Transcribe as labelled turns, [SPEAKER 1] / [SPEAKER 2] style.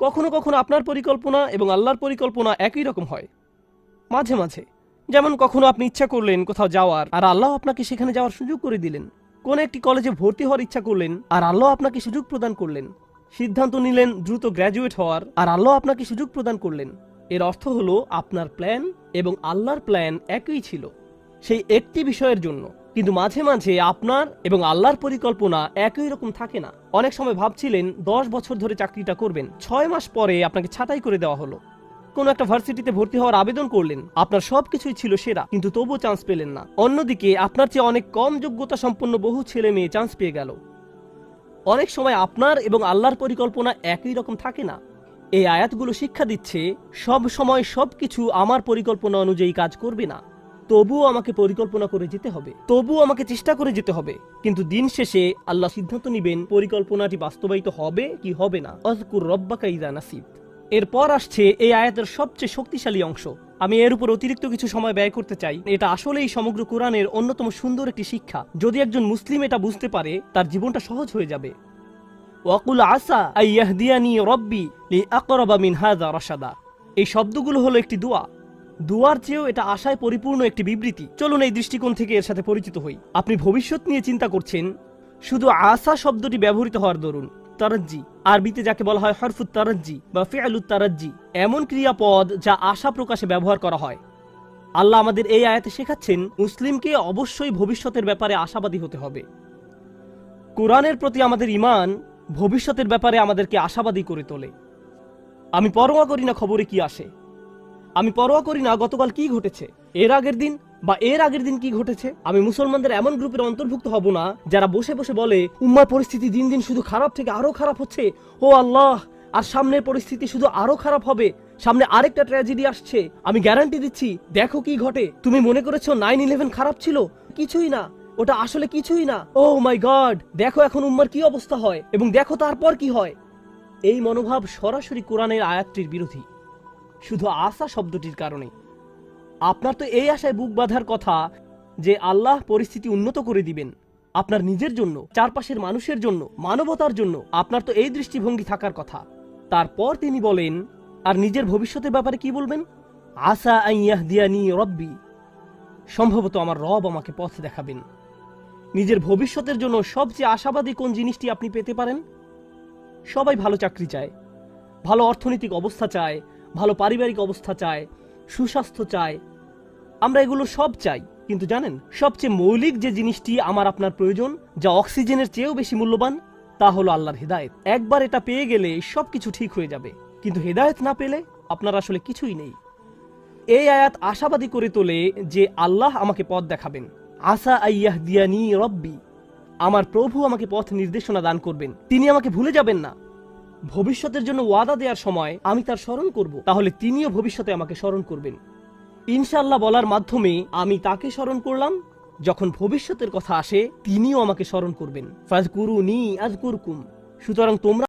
[SPEAKER 1] কখনো কখনো আপনার পরিকল্পনা এবং আল্লাহর পরিকল্পনা একই রকম হয়। মাঝে মাঝে, যেমন কখনো আপনি ইচ্ছা করলেন কোথাও যাওয়ার, আর আল্লাহ আপনাকে সেখানে যাওয়ার সুযোগ করে দিলেন। কোন একটি কলেজে ভর্তি হওয়ার ইচ্ছা করলেন, আর আল্লাহ আপনাকে সুযোগ প্রদান করলেন। সিদ্ধান্ত নিলেন দ্রুত গ্র্যাজুয়েট হওয়ার, আর আল্লাহ আপনাকে সুযোগ প্রদান করলেন। এর অর্থ হলো আপনার প্ল্যান এবং আল্লাহর প্ল্যান একই ছিল। সেই একটি বিষয়ের জন্য। কিন্তু মাঝে মাঝে আপনার এবং আল্লাহর পরিকল্পনা একই রকম থাকে না। অনেক সময় ভাবছিলেন, দশ বছর ধরে চাকরিটা করবেন, ছয় মাস পরে আপনাকে ছাঁটাই করে দেওয়া হলো। কোনো একটা ভার্সিটিতে ভর্তি হওয়ার আবেদন করলেন, আপনার সবকিছুই ছিল সেরা, কিন্তু তবুও চান্স পেলেন না। অন্যদিকে, আপনার চেয়ে অনেক কম যোগ্যতা সম্পন্ন বহু ছেলে মেয়ে চান্স পেয়ে গেল। অনেক সময় আপনার এবং আল্লাহর পরিকল্পনা একই রকম থাকে না। এই আয়াতগুলো শিক্ষা দিচ্ছে, সব সময় সবকিছু আমার পরিকল্পনা অনুযায়ী কাজ করবে না। তবুও আমাকে পরিকল্পনা করে যেতে হবে। তবুও আমাকে চেষ্টা করে যেতে হবে। কিন্তু দিন শেষে আল্লাহ সিদ্ধান্ত নেবেন, পরিকল্পনাটি বাস্তবায়িত হবে কি হবে না। অজকুর রব্বাকা ইদা নাসিব। এরপর আসছে এই আয়াতের সবচেয়ে শক্তিশালী অংশ। আমি এর উপর অতিরিক্ত কিছু সময় ব্যয় করতে চাই। এটা আসলেই সমগ্র কোরআনের অন্যতম সুন্দর একটি শিক্ষা। যদি একজন মুসলিম এটা বুঝতে পারে, তার জীবনটা সহজ হয়ে যাবে। ওয়াকুল আসা আইয়াহদিয়ানি রব্বি লি আকরাবা মিন হাযা রাশাদা। এই শব্দগুলো হলো একটি দোয়া। দুয়ার চেয়েও এটা আশায় পরিপূর্ণ একটি বিবৃতি। চলুন এই দৃষ্টিকোণ থেকে এর সাথে পরিচিত হই। আপনি ভবিষ্যৎ নিয়ে চিন্তা করছেন? শুধু আশা শব্দটি ব্যবহৃত হওয়ার দরুন, তারাজ্জি। আরবিতে যাকে বলা হয় হরফুত তারাজ্জি বা ফেয়ালুত তারাজ্জি, এমন ক্রিয়াপদ যা আশা প্রকাশে ব্যবহার করা হয়। আল্লাহ আমাদের এই আয়াতে শেখাচ্ছেন, মুসলিমকে অবশ্যই ভবিষ্যতের ব্যাপারে আশাবাদী হতে হবে। কোরআনের প্রতি আমাদের ইমান ভবিষ্যতের ব্যাপারে আমাদেরকে আশাবাদী করে তোলে। আমি পরোয়া করি না খবরে কি আসে। আমি পরোয়া করি না গতকাল কি ঘটেছে? এর আগের দিন বা এর আগের দিন কি ঘটেছে? আমি মুসলমানদের এমন গ্রুপের অন্তর্ভুক্ত হব না যারা বসে বসে বলে, উম্মার পরিস্থিতি দিন দিন শুধু খারাপ থেকে আরও খারাপ হচ্ছে। ও আল্লাহ, আর সামনের পরিস্থিতি শুধু আরও খারাপ হবে। সামনে আরেকটা ট্র্যাজেডি আসছে। আমি গ্যারান্টি দিচ্ছি, দেখো কি ঘটে। তুমি মনে করেছ নাইন ইলেভেন খারাপ ছিল? কিছুই না। ওটা আসলে কিছুই না। ও মাই গড দেখো এখন উম্মার কি অবস্থা হয় এবং দেখো তারপর কি হয়। এই মনোভাব সরাসরি কোরআনের আয়াতটির বিরোধী। শুধু আশা শব্দটির কারণে। আপনার তো এই আশায় বুক বাঁধার কথা যে আল্লাহ পরিস্থিতি উন্নত করে দিবেন। আপনার নিজের জন্য, চারপাশের মানুষের জন্য, মানবতার জন্য আপনার তো এই দৃষ্টিভঙ্গি থাকার কথা। তারপর তিনি বলেন, আর নিজের ভবিষ্যতের ব্যাপারে কি বলবেন? আশা আইয়াহ দিয়ানি রব্বি। সম্ভবত আমার রব আমাকে পথ দেখাবেন। নিজের ভবিষ্যতের জন্য সবচেয়ে আশাবাদী কোন জিনিসটি আপনি পেতে পারেন? সবাই ভালো চাকরি চায়, ভালো অর্থনৈতিক অবস্থা চায় ভালো পারিবারিক অবস্থা চায়, সুস্বাস্থ্য চায়। আমরা এগুলো সব চাই, কিন্তু জানেন, সবচেয়ে মৌলিক যে জিনিসটি আমার আপনার প্রয়োজন, যা অক্সিজেনের চেয়েও বেশি মূল্যবান, তা হলো আল্লাহর হেদায়েত। একবার এটা পেয়ে গেলে সবকিছু ঠিক হয়ে যাবে। কিন্তু হেদায়ত না পেলে আপনার আসলে কিছুই নেই। এই আয়াত আশাবাদী করে তোলে যে আল্লাহ আমাকে পথ দেখাবেন। আসা আইয়াহ দিয়ানি রব্বি, আমার প্রভু আমাকে পথ নির্দেশনা দান করবেন। তিনি আমাকে ভুলে যাবেন না। ভবিষ্যতের জন্য ওয়াদা দেওয়ার সময় আমি তার স্মরণ করব। তাহলে তিনিও ভবিষ্যতে আমাকে স্মরণ করবেন। ইনশাল্লাহ বলার মাধ্যমে আমি তাকে স্মরণ করলাম। যখন ভবিষ্যতের কথা আসে, তিনিও আমাকে স্মরণ করবেন। ফাজকুরু নি আজকুরকুম। সুতরাং তোমরা